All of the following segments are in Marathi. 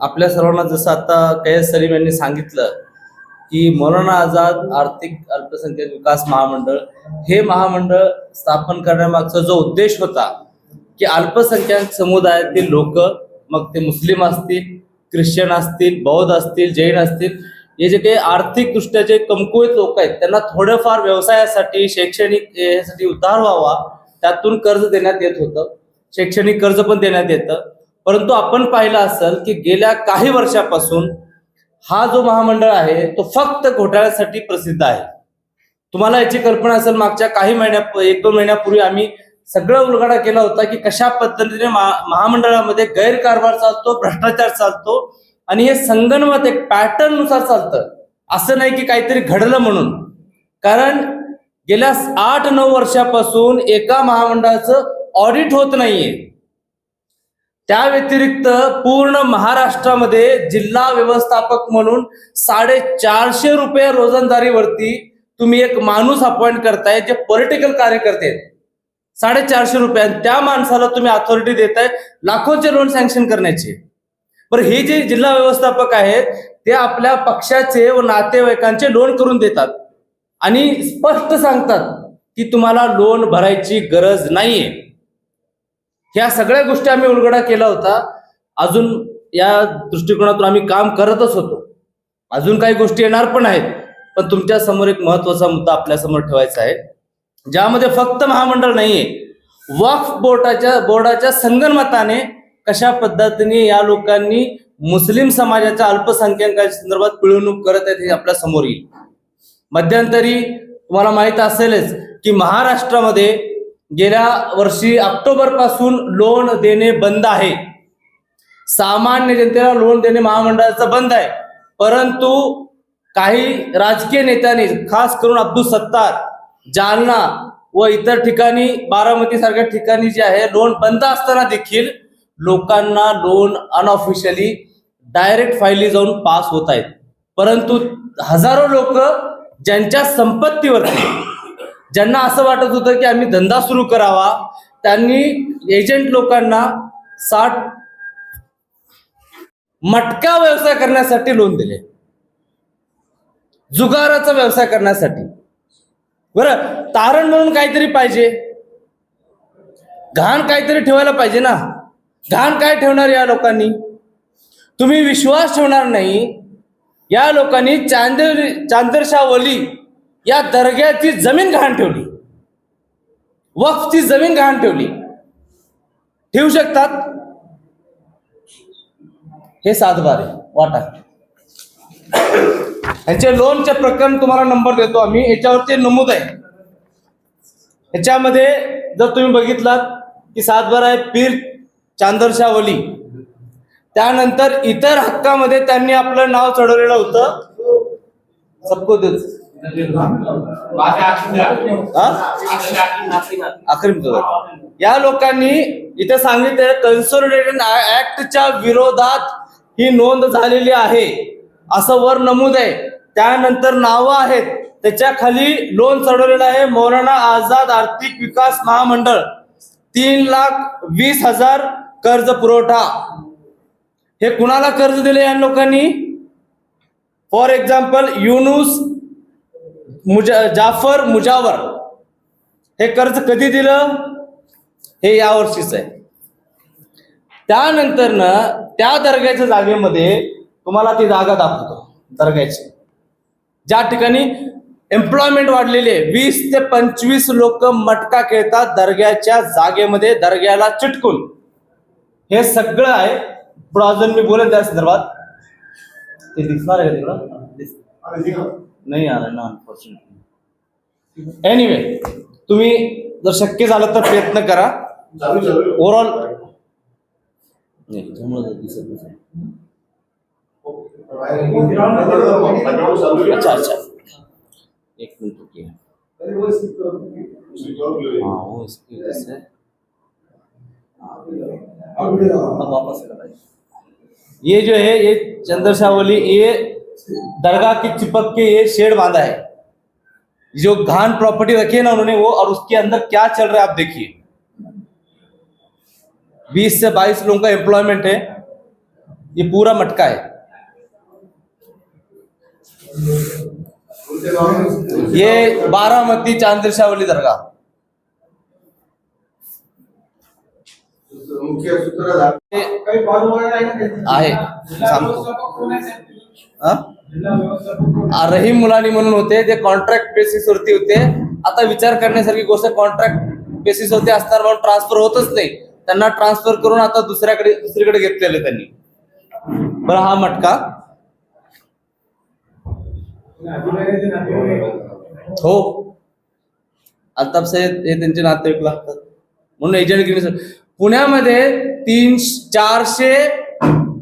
आपल्या सर्वांना जसं आता कैस सलीम यांनी सांगितलं की मौलाना आझाद आर्थिक अल्पसंख्याक विकास महामंडळ हे महामंडळ स्थापन करण्यामागचा जो उद्देश होता की अल्पसंख्याक समुदायातील लोक मग ते मुस्लिम असतील ख्रिश्चन असतील बौद्ध असतील जैन असतील हे जे काही आर्थिकदृष्ट्या जे कमकुवत लोक आहेत त्यांना थोडंफार व्यवसायासाठी शैक्षणिक यासाठी उद्धार व्हावा त्यातून कर्ज देण्यात येत होतं. शैक्षणिक कर्ज पण देण्यात येतं. परंतु आपण पाहिलं असेल की गेल्या काही वर्षापासून हा जो महामंडळ आहे तो फक्त घोटाळ्यासाठी प्रसिद्ध आहे. तुम्हाला याची कल्पना असेल मागच्या काही महिन्या एक दोन महिन्यापूर्वी आम्ही सगळं उलगडा केला होता की कशा पद्धतीने महा- महामंडळामध्ये गैरकारभार चालतो भ्रष्टाचार चालतो आणि हे संगणमत एक पॅटर्ननुसार चालतं. असं नाही की काहीतरी घडलं म्हणून. कारण गेल्या आठ नऊ वर्षापासून एका महामंडळाचं ऑडिट होत नाहीये. त्या व्यतिरिक्त पूर्ण महाराष्ट्रामध्ये जिल्हा व्यवस्थापक म्हणून साडेचारशे रुपये रोजंदारीवरती तुम्ही एक माणूस अपॉइंट करताय जे पॉलिटिकल कार्यकर्ते साडेचारशे रुपये. आणि त्या माणसाला तुम्ही अथॉरिटी देताय लाखोचे लोन सँक्शन करण्याचे. बरं हे जे जिल्हा व्यवस्थापक आहेत ते आपल्या पक्षाचे व नातेवाईकांचे लोन करून देतात. आणि स्पष्ट सांगतात की तुम्हाला लोन भरायची गरज नाहीये. ह्या सगळ्या गोष्टी आम्ही उलगडा केला होता. अजून या दृष्टिकोनातून आम्ही काम करतच होतो. अजून काही गोष्टी येणार पण आहेत पण तुमच्यासमोर एक महत्त्वाचा मुद्दा आपल्यासमोर ठेवायचा आहे. ज्यामध्ये फक्त महामंडळ नाहीये वक्फ बोर्डाच्या बोर्डाच्या संगणमताने कशा पद्धतीने या लोकांनी मुस्लिम समाजाच्या अल्पसंख्याकांच्या संदर्भात पिळवणूक करत आहेत हे आपल्यासमोर येईल. मध्यंतरी तुम्हाला माहीत असेलच की महाराष्ट्रामध्ये गेल्या वर्षी ऑक्टोबरपासून लोन देणे बंद आहे. सामान्य जनतेला लोन देणे महामंडळाचं बंद आहे. परंतु काही राजकीय नेत्यांनी खास करून अब्दुल सत्तार जालना व इतर ठिकाणी बारामती सारख्या ठिकाणी जे आहे लोन बंद असताना देखील लोकांना लोन अनऑफिशियली डायरेक्ट फाईली जाऊन पास होत आहेत. परंतु हजारो लोक ज्यांच्या संपत्तीवरती ज्यांना असं वाटत होतं की आम्ही धंदा सुरू करावा त्यांनी एजंट लोकांना साठ मटका व्यवसाय करण्यासाठी लोन दिले. जुगाराचा व्यवसाय करण्यासाठी. बरं तारण म्हणून काहीतरी पाहिजे. घाण काहीतरी ठेवायला पाहिजे ना. घाण काय ठेवणार या लोकांनी? तुम्ही विश्वास ठेवणार नाही. या लोकांनी चांदर चांदरशाह वली या दर्ग्याची जमीन घाण ठेवली. वक्फची जमीन घाण ठेवली. ठेवू शकतात? हे सातबार आहे. वाटा. ह्याचे लोनचे प्रकरण तुम्हाला नंबर देतो आम्ही. याच्यावरती नमूद आहे. ह्याच्यामध्ये जर तुम्ही बघितलात की सातबार आहे पीर चांदरशाह वली. त्यानंतर इतर हक्कामध्ये त्यांनी आपलं नाव चढवलेलं होतं. सबको या लोकांनी इथे सांगितले कन्सोलिडेटेड ऍक्टच्या विरोधात ही नोंद झालेली आहे. असं वर नमूद आहे. त्यानंतर नावं आहेत. त्याच्याखाली लोन चढवलेलं आहे मौलाना आझाद आर्थिक विकास महामंडळ. तीन लाख वीस हजार कर्ज पुरवठा. हे कुणाला कर्ज दिले या लोकांनी? फॉर एक्झाम्पल युनुस मुजा जाफर मुजावर. हे कर्ज कधी दिलं? हे या वर्षीच आहे. त्यानंतर ना त्या दर्ग्याच्या जागेमध्ये तुम्हाला ती जागा दाखवतो दर्ग्याची. ज्या ठिकाणी एम्प्लॉयमेंट वाढलेली आहे वीस ते पंचवीस लोक मटका खेळतात दर्ग्याच्या जागेमध्ये दर्ग्याला चिटकून. हे सगळं आहे. पुढे अजून मी बोलेन त्या संदर्भात. ते दिसणार आहे तिकडं? नाही आलं ना अनफॉर्च्युनेटली एनिवे तुम्ही जर शक्य झालं तर प्रयत्न करा. ओव्हरऑल नाही त्यामुळे दिसत नाही. अच्छा अच्छा. एक मिनट रुकिए. हाँ. वो इसकी वजह से। अब वापस ये जो है ये चंद्रशाह वली ये दरगाह की चिपक के ये शेड बांधा है। जो घान प्रॉपर्टी रखी है ना उन्होंने वो, और उसके अंदर क्या चल रहा है आप देखिए। बीस से बाईस लोगों का एम्प्लॉयमेंट है। ये पूरा मटका है। ये बारामती चांद्र शाह वाली दरगाह। मुख्य सूत्रधार. काही पद वगैरे आहे. सांगतो? हा? रहीम मुलानी म्हणून होते. ते कॉन्ट्रॅक्ट बेसिस वरती होते. आता विचार करण्यासारखी गोष्ट कॉन्ट्रॅक्ट बेसिस वरती असणार म्हणून ट्रान्सफर होतच नाही. त्यांना ट्रान्सफर करून आता दुसऱ्याकडे दुसरीकडे घेतलेले त्यांनी. बरं हा मटका. हो. अल्ताफ साहेब हे त्यांचे नातेवाईक लागतात. म्हणून एजंट गिरी पुण्यामध्ये तीन चारशे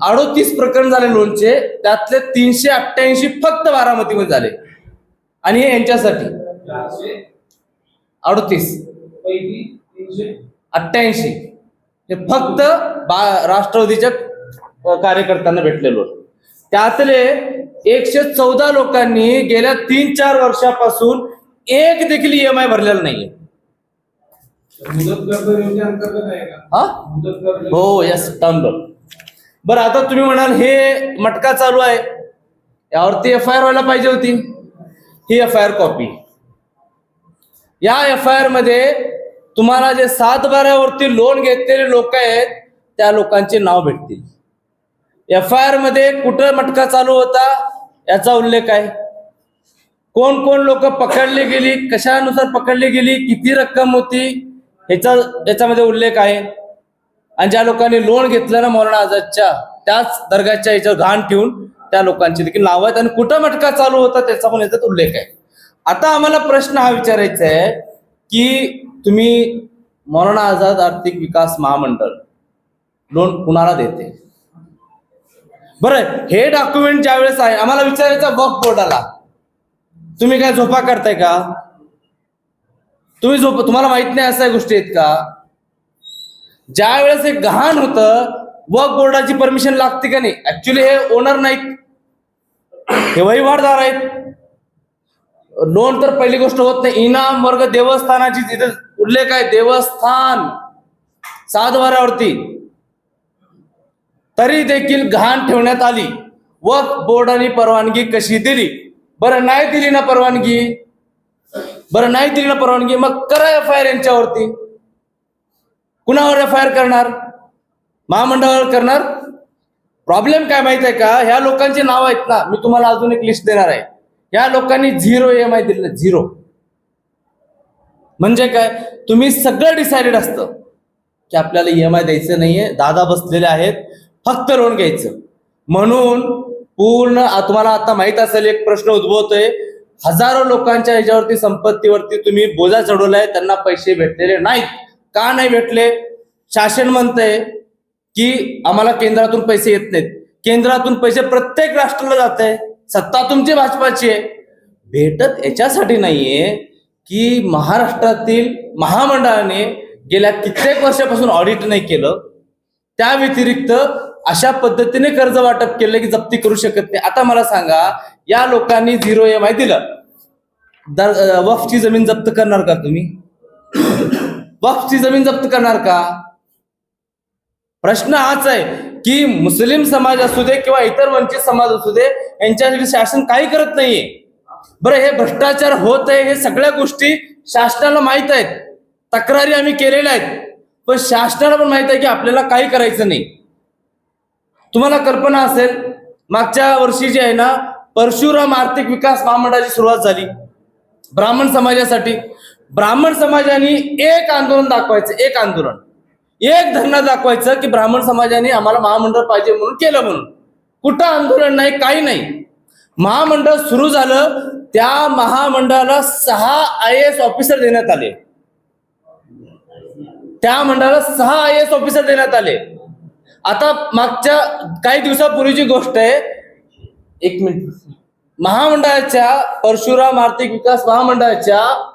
अडोतीस प्रकरण झाले लोनचे त्यातले तीनशे अठ्ठ्याऐंशी फक्त बारामतीमध्ये झाले. आणि हे यांच्यासाठी. अडोतीस. अठ्ठ्याऐंशी. हे फक्त बा राष्ट्रवादीच्या कार्यकर्त्यांना भेटले लोन त्यातले एकशे चौदा लोकांनी गेल्या तीन चार वर्षापासून एक देखील ईएमआय भरलेला नाहीये मुदत कर्ज योजने अंतर्गत आहे का हा? हो यस टर्म लोन बरं आता तुम्ही म्हणाल हे मटका चालू आहे. यावरती एफ आय आर व्हायला पाहिजे होती. ही एफ आय आर कॉपी या एफ आय आरमध्ये तुम्हाला जे सात बारावरती लोन घेतलेले लोक आहेत त्या लोकांचे नाव भेटतील. एफ आय आरमध्ये कुठं मटका चालू होता याचा उल्लेख आहे. कोण कोण लोक पकडली गेली कशानुसार पकडली गेली किती रक्कम होती ह्याचा याच्यामध्ये उल्लेख आहे. आणि ज्या लोकांनी लोन घेतलं ना मौलाना आझादच्या त्याच दर्गाच्या याच्यावर घाण ठेवून त्या लोकांची देखील नाव आहेत आणि कुठं मटका चालू होता त्याचा पण याच्यात उल्लेख आहे. आता आम्हाला प्रश्न हा विचारायचा आहे की तुम्ही मौलाना आझाद आर्थिक विकास महामंडळ लोन कुणाला देते? बरं हे डॉक्युमेंट ज्यावेळेस आहे आम्हाला विचारायचं वक्फ बोर्डाला. तुम्ही काय झोपा करताय का? तुम्ही झोप तुम्हाला माहीत नाही अशा गोष्टी आहेत का? ज्या वेळेस हे गहाण होतं वक्फ बोर्डाची परमिशन लागते का नाही? ऍक्च्युली हे ओनर नाहीत. हे वहिवाटदार आहेत. लोन तर पहिली गोष्ट होत नाही. इनाम वर्ग देवस्थानाची तिथे उल्लेख आहे. देवस्थान. सातवाऱ्यावरती तरी देखील घाण ठेवण्यात आली. वक्फ बोर्डाने परवानगी कशी दिली? बरं नाही दिली ना परवानगी? बरं नाही दिली ना परवानगी मग करा एफ आय आर यांच्यावरती. कुणावर एफ आय आर करणार? महामंडळावर करणार? प्रॉब्लेम काय माहीत आहे का? ह्या लोकांची नाव आहेत ना. मी तुम्हाला अजून एक लिस्ट देणार आहे. या लोकांनी झिरो एम आय दिलेलं झिरो म्हणजे काय? तुम्ही सगळं डिसाइडेड असतं की आपल्याला ई एम आय द्यायचं नाहीये. दादा बसलेले आहेत. फक्त लोन घ्यायचं. म्हणून पूर्ण तुम्हाला आता माहीत असेल एक प्रश्न उद्भवतोय. हजारो लोकांच्या ह्याच्यावरती संपत्तीवरती तुम्ही बोजा चढवलाय त्यांना पैसे भेटलेले नाहीत. का नाही भेटले? शासन म्हणतंय की आम्हाला केंद्रातून पैसे येत नाहीत. केंद्रातून पैसे प्रत्येक राष्ट्राला जात आहे सत्ता तुमची भाजपाची आहे. भेटत याच्यासाठी नाहीये की महाराष्ट्रातील महामंडळाने गेल्या कित्येक वर्षापासून ऑडिट नाही केलं. त्या व्यतिरिक्त अशा पद्धतीने कर्ज वाटप केलं की जप्ती करू शकत नाही. आता मला सांगा या लोकांनी झिरो एम आय दिलं. वफची जमीन जप्त करणार का तुम्ही? वफची जमीन जप्त करणार का? प्रश्न हाच आहे की मुस्लिम समाज असू दे किंवा इतर वंचित समाज असू दे यांच्यासाठी शासन काही करत नाहीये. बरं हे भ्रष्टाचार होत आहे हे सगळ्या गोष्टी शासनाला माहीत आहेत. तक्रारी आम्ही केलेल्या आहेत. पण शासनाला पण माहीत आहे की आपल्याला काही करायचं नाही. तुम्हाला कल्पना असेल मागच्या वर्षी जी आहे ना परशुराम आर्थिक विकास महामंडळाची सुरुवात झाली. ब्राह्मण समाजासाठी. ब्राह्मण समाजाने एक आंदोलन दाखवायचं एक आंदोलन. एक धरणा दाखवायचं की ब्राह्मण समाजाने आम्हाला महामंडळ पाहिजे म्हणून केलं म्हणून. कुठं आंदोलन नाही काही नाही. महामंडळ सुरू झालं त्या महामंडळाला सहा आय एस ऑफिसर देण्यात आले. त्या मंडळाला सहा आय एस ऑफिसर देण्यात आले. आता मागच्या काही दिवसापूर्वीची गोष्ट आहे. एक मिनिट. महामंडळाच्या परशुराम आर्थिक विकास महामंडळाच्या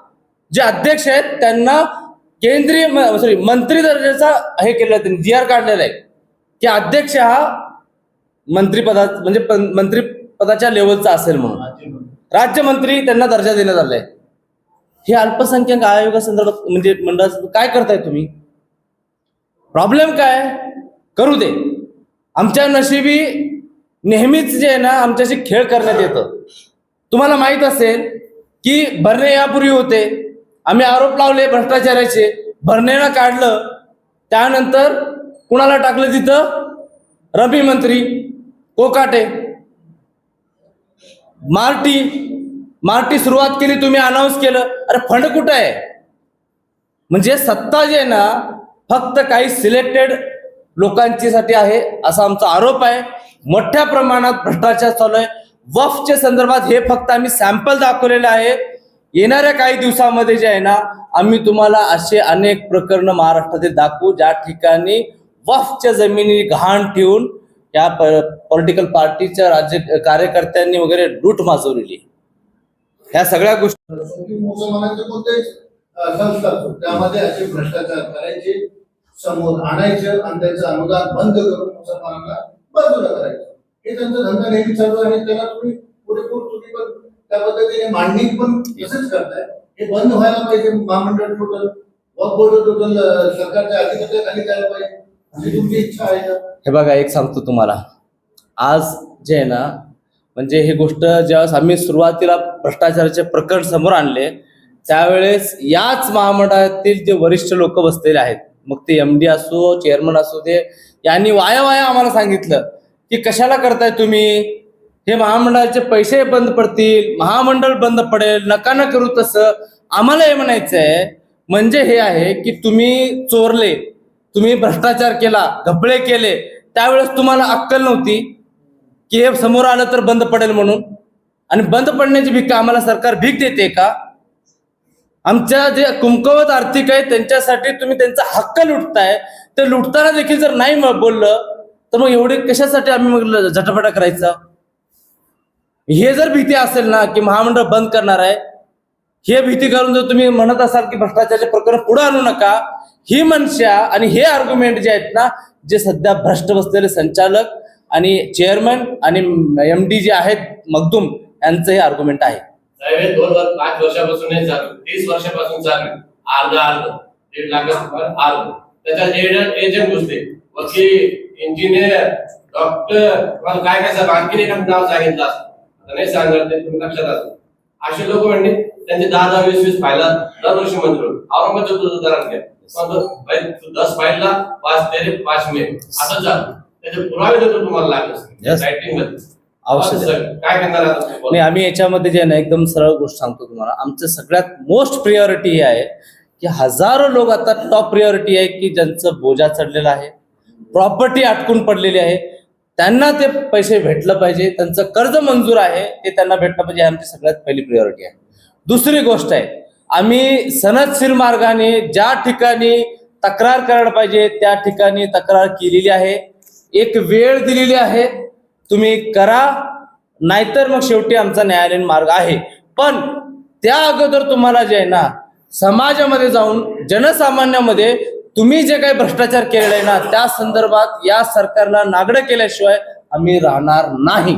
जे अध्यक्ष आहेत त्यांना केंद्रीय सॉरी मंत्री दर्जाचा हे केलेला त्यांनी जी आर काढलेला आहे. की अध्यक्ष हा मंत्रीपदा म्हणजे पं- मंत्रिपदाच्या लेवलचा असेल म्हणून. राज्यमंत्री त्यांना दर्जा देण्यात आलाय. हे अल्पसंख्याक आयोगासंदर्भात म्हणजे मंडळाचं काय करताय तुम्ही? प्रॉब्लेम काय? करू दे. आमच्या नशिबी नेहमीच जे आहे ना आमच्याशी खेळ करण्यात येतं. तुम्हाला माहीत असेल की भरणे यापूर्वी होते. आम्ही आरोप लावले भ्रष्टाचाराचे. भरणेनं काढलं. त्यानंतर कुणाला टाकलं तिथं? रबी मंत्री कोकाटे. मार्टी मार्टी सुरुवात केली तुम्ही अनाऊन्स केलं. अरे फंड कुठं आहे? म्हणजे सत्ता जे आहे ना फक्त काही सिलेक्टेड लोकांची साठी आहे असा आमचा आरोप आहे. मोठ्या प्रमाणात भ्रष्टाचार चालू आहे. वफच्या संदर्भात हे फक्त आम्ही सॅम्पल दाखवलेले आहे. येणाऱ्या काही दिवसामध्ये जे आहे ना आम्ही तुम्हाला असे अनेक प्रकरण महाराष्ट्रातील दाखवू. ज्या ठिकाणी वफच्या जमिनी घाण ठेवून या पॉलिटिकल पार्टीच्या राज्य कार्यकर्त्यांनी वगैरे लूट माजवलेली. ह्या सगळ्या गोष्टी मुसलमानांचे संस्था त्यामध्ये असे भ्रष्टाचार करायचे समोर आणायचं आणि त्याचं अनुदान बंद करून मुसलमानांना बाजूला करायचं. हे त्यांचा धंदा नेहमी चालू आहे त्याला तुम्ही पुरेपूर तुम्ही पण त्या पद्धतीने मांडणी पण तसंच करताय. हे बंद व्हायला पाहिजे. महामंडळ टोटल वक बोर्ड टोटल सरकारच्या अधिपत्याखाली जायला पाहिजे. अशी तुमची इच्छा आहे का? हे बघा एक सांगतो तुम्हाला. आज जे आहे ना म्हणजे ही गोष्ट ज्यावेळेस आम्ही सुरुवातीला भ्रष्टाचाराचे प्रकरण समोर आणले त्यावेळेस याच महामंडळातील जे वरिष्ठ लोक बसलेले आहेत मग ते एम डी असो चेअरमन असो ते यांनी वाया वाया आम्हाला सांगितलं की कशाला करताय तुम्ही? हे महामंडळाचे पैसे बंद पडतील महामंडळ बंद पडेल नका न करू तसं. आम्हाला हे म्हणायचं आहे म्हणजे हे आहे की तुम्ही चोरले तुम्ही भ्रष्टाचार केला घपळे केले त्यावेळेस तुम्हाला अक्कल नव्हती की हे समोर आलं तर बंद पडेल म्हणून? आणि बंद पडण्याची भीक आम्हाला सरकार भीक देते का? आमच्या जे कुमकवत आर्थिक आहे त्यांच्यासाठी तुम्ही त्यांचा हक्क लुटताय. ते लुटताना देखील जर नाही बोललं तर मग एवढे कशासाठी आम्ही मग ल- झटापटा करायचा? हे जर भीती असेल ना की महामंडळ बंद करणार आहे हे भीती करून जर तुम्ही म्हणत असाल की भ्रष्टाचाराचे प्रकरण पुढे आणू नका ही मनशा आणि हे आर्ग्युमेंट जे आहेत ना जे सध्या भ्रष्ट बसलेले संचालक आणि चेअरमन आणि एम डी जे आहेत मगदूम यांचं हे आर्ग्युमेंट आहे. हे दोन वर पाच वर्षापासून चालू तीस वर्षापासून चालू. अर्ध अर्ध. दीड लाखात अर्ध. त्याच्यात एजंट एजंट घुसते वकील इंजिनियर डॉक्टर तुम्हाला काय काय आणखीन एका नाव सांगितलं असतं. आता नाही सांगणार ते तुम्ही लक्षात असं असे लोक म्हणजे त्यांचे दहा दहा वीस वीस फायला दरवर्षी मंजूर तुझं उदाहरण घ्या. दस फाईलला पाच तेरे पाच मे असं चालू. त्याचे पुरावे देतो तुम्हाला. लागले रायटिंगमध्ये. काय करणार तुम्ही? नाही आम्ही याच्यामध्ये जे आहे ना एकदम सरळ गोष्ट सांगतो तुम्हाला. आमचं सगळ्यात मोस्ट प्रियोरिटी हे आहे की हजारो लोक आता टॉप प्रियोरिटी आहे की ज्यांचं बोजा चढलेला आहे प्रॉपर्टी अटकून पडलेली आहे. त्यांना ते पैसे भेटलं पाहिजे त्यांचं कर्ज मंजूर आहे ते त्यांना भेटलं पाहिजे आमची सगळ्यात पहिली प्रियोरिटी आहे. दुसरी गोष्ट आहे आम्ही सनदशीर मार्गाने ज्या ठिकाणी तक्रार करायला पाहिजे त्या ठिकाणी तक्रार केलेली आहे. एक वेळ दिलेली आहे तुम्ही करा नाहीतर मग शेवटी आमचा न्यायालयीन मार्ग आहे. पण त्या अगोदर तुम्हाला जे आहे ना समाजामध्ये जाऊन जनसामान्यामध्ये तुम्ही जे काही भ्रष्टाचार केलेला आहे ना त्या संदर्भात या सरकारला नागडं केल्याशिवाय आम्ही राहणार नाही.